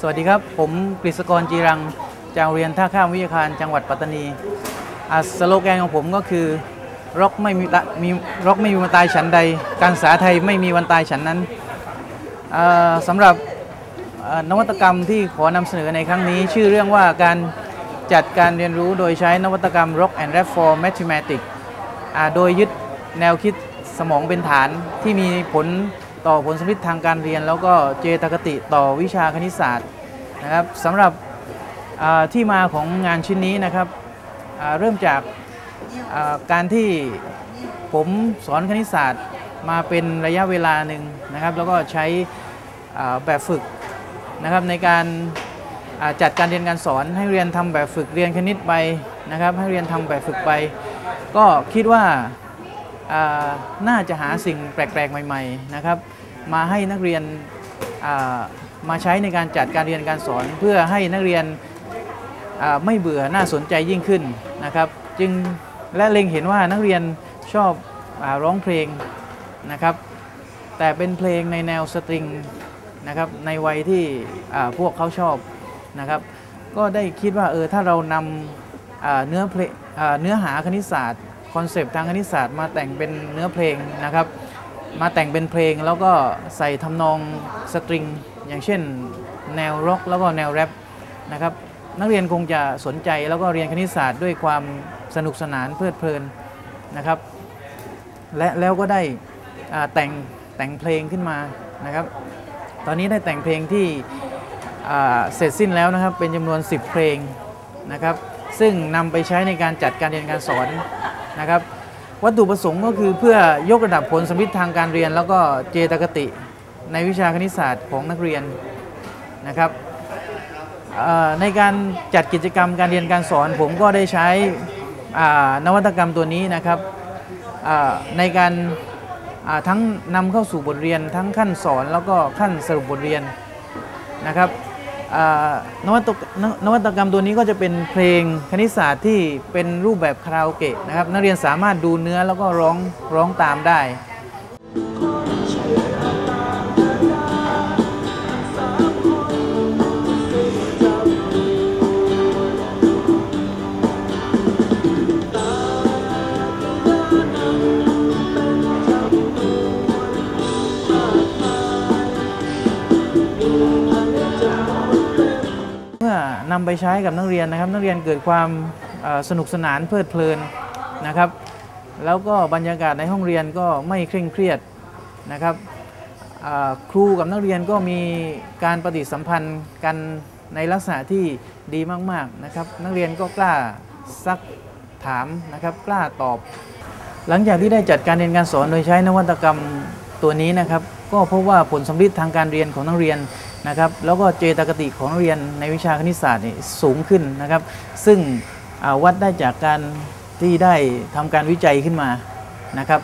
สวัสดีครับ ผมกฤษกรจีรัง จากเรียนท่าข้ามวิทยาคารจังหวัดปัตตานีอาสโลแกนของผมก็คือร็อกไม่มีมีร็อกไม่มีวันตายฉันใด การศึกษาไทยไม่มีวันตายฉันนั้นอ่าสำหรับนวัตกรรมที่ขอนำเสนอในครั้งนี้ ชื่อเรื่องว่าการจัดการเรียนรู้โดยใช้นวัตกรรม Rock and Rap for Mathematics โดยยึดแนวคิดสมองเป็นฐานที่มีผล ต่อผลสำลิดทางการเรียน แล้วก็เจตคติต่อวิชาคณิตศาสตร์นะครับสำหรับที่มาของงานชิ้นนี้นะครับเริ่มจากการที่ผมสอนคณิตศาสตร์มาเป็นระยะเวลาหนึ่งนะครับ แล้วก็ใช้แบบฝึกนะครับในการจัดการเรียนการสอนให้เรียนทำแบบฝึกเรียนคณิตไปนะครับ ให้เรียนทำแบบฝึกไป ก็คิดว่า น่าจะหาสิ่งแปลกๆ ใหม่ๆนะครับ มาให้นักเรียนมาใช้ในการจัดการเรียนการสอน เพื่อให้นักเรียนไม่เบื่อน่าสนใจยิ่งขึ้นนะครับ จึงและเล็งเห็นว่านักเรียนชอบอร้องเพลงนะครับ แต่เป็นเพลงในแนวสตริงนะครับในวัยที่พวกเขาชอบนะครับ ก็ได้คิดว่าเออถ้าเรานำเนื้อเพลงเนื้อหาคณิตศาสตร์ อนเซปต์ทางคณิตศาสตร์มาแต่งเป็นเนื้อเพลงนะครับ มาแต่งเป็นเพลงแล้วก็ใส่ทำนองสตริง อย่างเช่น แนวร็อกแล้วก็แนวแรปนะครับนักเรียนคงจะสนใจแล้วก็เรียนคณิตศาสตร์ด้วยความสนุกสนานเพลิดเพลินนะครับ และแล้วก็ได้แต่งแต่งเพลงขึ้นมานะครับ ตอนนี้ได้แต่งเพลงที่เสร็จสิ้นแล้วนะครับเป็นจำนวน 10 เพลงนะครับ ซึ่งนำไปใช้ในการจัดการเรียนการสอน นะครับวัตถุประสงค์ก็คือเพื่อยกระดับผลสำลิดทางการเรียน แล้วก็เจตคติในวิชาคณิตศาสตร์ของนักเรียนนะครับในการจัดกิจกรรมการเรียนการสอน ผมก็ได้ใช้นวัตกรรมตัวนี้นะครับในการทั้งนำเข้าสู่บทเรียน ทั้งขั้นสอนแล้วก็ขั้นสรุปบทเรียนนะครับ นวัตกนนวัตกรรมตัวนี้ก็จะเป็นเพลงคณิตศาสตร์ที่เป็นรูปแบบคาราโอเกะนะครับ นักเรียนสามารถดูเนื้อแล้วก็ร้องร้องตามได้ นำไปใช้กับนักเรียนนะครับ นักเรียนเกิดความสนุกสนานเพลิดเพลินนะครับ แล้วก็บรรยากาศในห้องเรียนก็ไม่เคร่งเครียดนะครับครูกับนักเรียนก็มีการปฏิสัมพันธ์กันในลักษณะที่ดีมากๆนะครับ นักเรียนก็กล้าซักถามนะครับ กล้าตอบ หลังจากที่ได้จัดการเรียนการสอนโดยใช้นวัตกรรมตัวนี้นะครับ ก็พบว่าผลสำลิดทางการเรียนของนักเรียน นะครับแล้วก็เจตคติของนักเรียนในวิชาคณิตศาสตร์สูงขึ้นนะครับ ซึ่งวัดได้จากการที่ได้ทำการวิจัยขึ้นมานะครับ